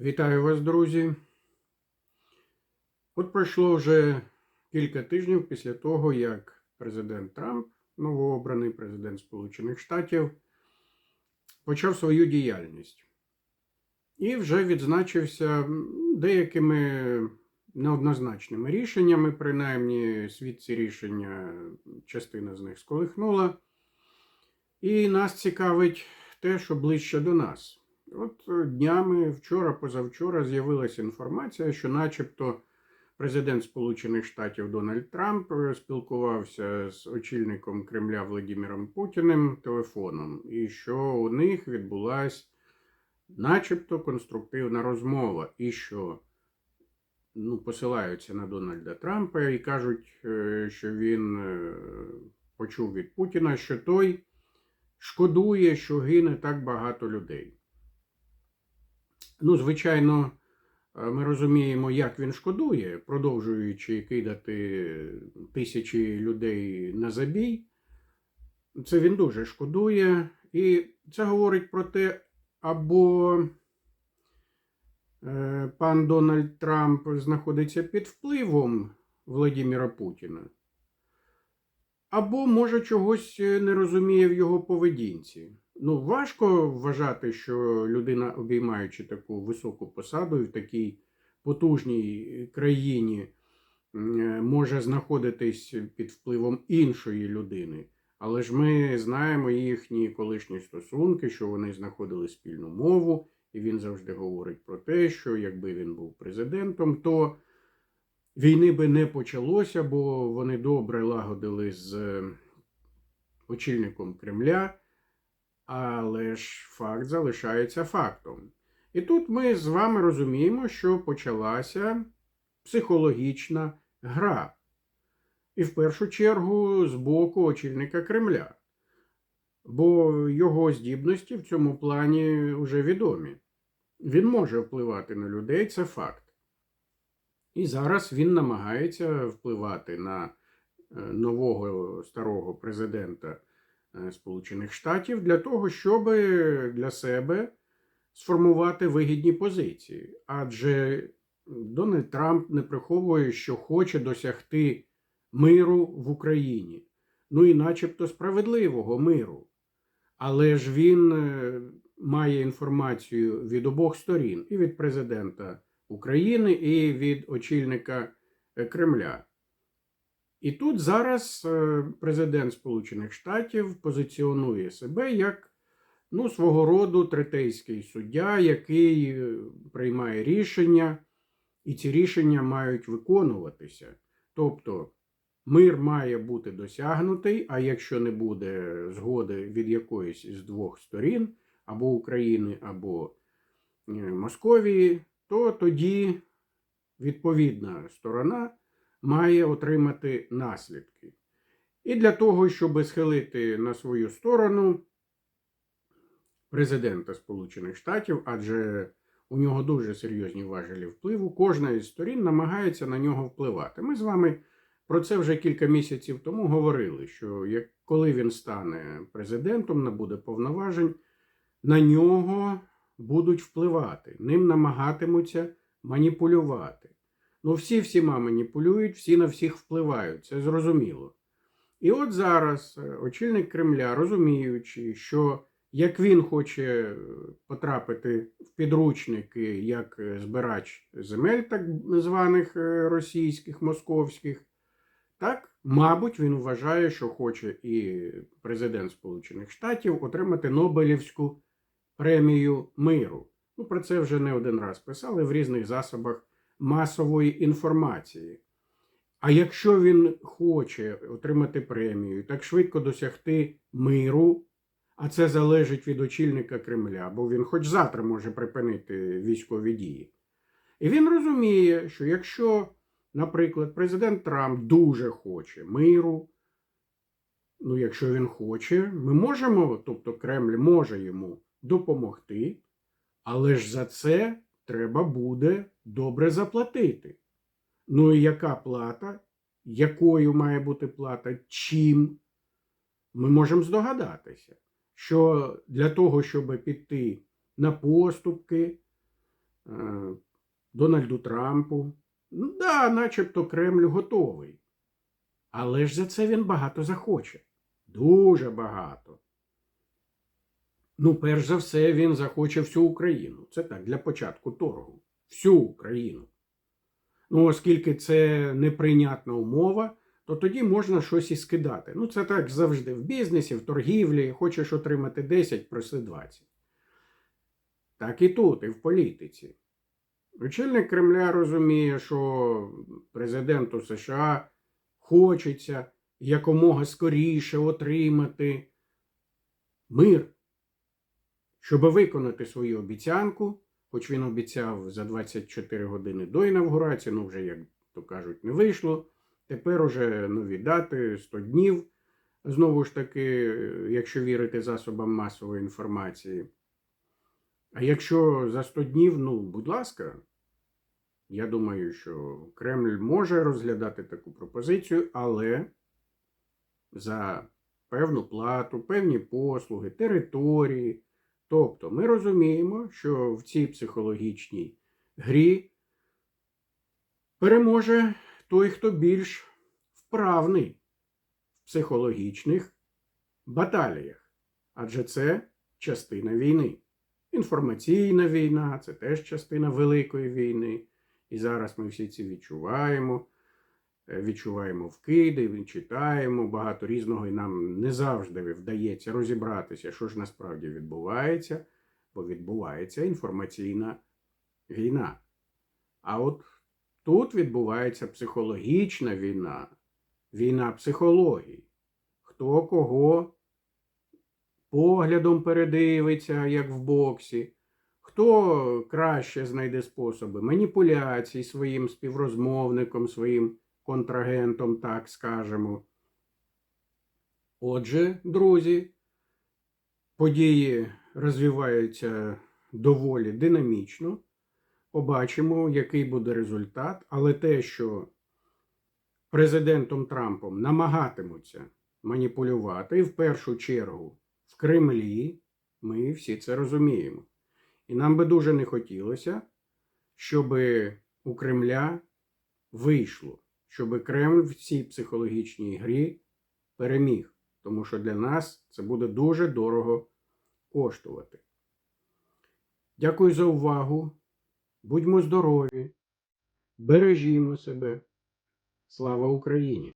Вітаю вас, друзі. От пройшло вже кілька тижнів після того, як президент Трамп, новообраний президент Сполучених Штатів, почав свою діяльність і вже відзначився деякими неоднозначними рішеннями, принаймні світ ці рішення, частина з них сколихнула. І нас цікавить те, що ближче до нас. От е, днями, вчора, позавчора, з'явилася інформація, що, начебто, президент Сполучених Штатів Дональд Трамп е, спілкувався з очільником Кремля Владимиром Путіним телефоном, і що у них відбулася, начебто, конструктивна розмова, і що ну, посилаються на Дональда Трампа і кажуть, е, що він почув від Путіна, що той шкодує, що гине так багато людей. Ну, звичайно, е, ми розуміємо, як він шкодує, продовжуючи кидати тисячі людей на забій. Це він дуже шкодує. І це говорить про те, або е, пан Дональд Трамп знаходиться під впливом Владимира Путіна, або, може, чогось не розуміє в його поведінці. Ну, важко вважати, що людина, обіймаючи таку високу посаду і в такій потужній країні, може знаходитись під впливом іншої людини. Але ж ми знаємо їхні колишні стосунки, що вони знаходили спільну мову, і він завжди говорить про те, що якби він був президентом, то війни би не почалося, бо вони добре лагодили з е, очільником Кремля. Але ж факт залишається фактом. І тут ми з вами розуміємо, що почалася психологічна гра. І в першу чергу з боку очільника Кремля. Бо його здібності в цьому плані вже відомі. Він може впливати на людей, це факт. І зараз він намагається впливати на е, нового старого президента Сполучених Штатів для того, щоб для себе сформувати вигідні позиції. Адже Дональд Трамп не приховує, що хоче досягти миру в Україні, ну і начебто справедливого миру. Але ж він е, має інформацію від обох сторін: і від президента України, і від очільника е, Кремля. І тут зараз е, президент Сполучених Штатів позиціонує себе як ну, свого роду третейський суддя, який е, приймає рішення, і ці рішення мають виконуватися. Тобто мир має бути досягнутий, а якщо не буде згоди від якоїсь із двох сторін, або України, або е, Московії, то тоді відповідна сторона має отримати наслідки. І для того, щоб схилити на свою сторону президента Сполучених Штатів, адже у нього дуже серйозні важелі впливу, кожна із сторін намагається на нього впливати. Ми з вами про це вже кілька місяців тому говорили, що як, коли він стане президентом, набуде повноважень, на нього будуть впливати, ним намагатимуться маніпулювати. Ну, всі всіма маніпулюють, всі на всіх впливають, це зрозуміло. І от зараз е, очільник Кремля, розуміючи, що як він хоче е, потрапити в підручники як е, збирач земель, так званих російських, московських, так, мабуть, він вважає, що хоче і президент Сполучених Штатів отримати Нобелівську премію миру. Ну, про це вже не один раз писали в різних засобах масової інформації. А якщо він хоче отримати премію, так швидко досягти миру, а це залежить від очільника Кремля, бо він хоч завтра може припинити військові дії. І він розуміє, що якщо, наприклад, президент Трамп дуже хоче миру, ну, якщо він хоче, ми можемо, тобто Кремль може йому допомогти, але ж за це треба буде добре заплатити. Ну і яка плата? Якою має бути плата? Чим? Ми можемо здогадатися, що для того, щоб піти на поступки, е, Дональду Трампу. Ну, да, начебто Кремль готовий. Але ж за це він багато захоче. Дуже багато. Ну, перш за все, він захоче всю Україну. Це так, для початку торгу. Всю Україну. Ну, оскільки це неприйнятна умова, то тоді можна щось і скидати. Ну, це так завжди в бізнесі, в торгівлі. Хочеш отримати 10, проси 20. Так і тут, і в політиці. Очільник Кремля розуміє, що президенту США хочеться якомога скоріше отримати мир, щоб виконати свою обіцянку, хоч він обіцяв за 24 години до інавгурації, ну вже, як то кажуть, не вийшло. Тепер уже нові дати 100 днів. Знову ж таки, якщо вірити засобам масової інформації. А якщо за 100 днів, ну, будь ласка, я думаю, що Кремль може розглядати таку пропозицію, але за певну плату, певні послуги, території. Тобто ми розуміємо, що в цій психологічній грі переможе той, хто більш вправний в психологічних баталіях. Адже це частина війни. Інформаційна війна це теж частина великої війни. І зараз ми всі ці відчуваємо. Відчуваємо вкиди, читаємо багато різного, і нам не завжди вдається розібратися, що ж насправді відбувається, бо відбувається інформаційна війна. А от тут відбувається психологічна війна, війна психології. Хто кого поглядом передивиться, як в боксі, хто краще знайде способи маніпуляцій своїм співрозмовником, своїм контрагентом, так скажемо. Отже, друзі, події розвиваються доволі динамічно. Побачимо, який буде результат, але те, що президентом Трампом намагатимуться маніпулювати, в першу чергу в Кремлі, ми всі це розуміємо. І нам би дуже не хотілося, щоб у Кремля вийшло, щоб Кремль в цій психологічній грі переміг. Тому що для нас це буде дуже дорого коштувати. Дякую за увагу. Будьмо здорові, бережімо себе. Слава Україні!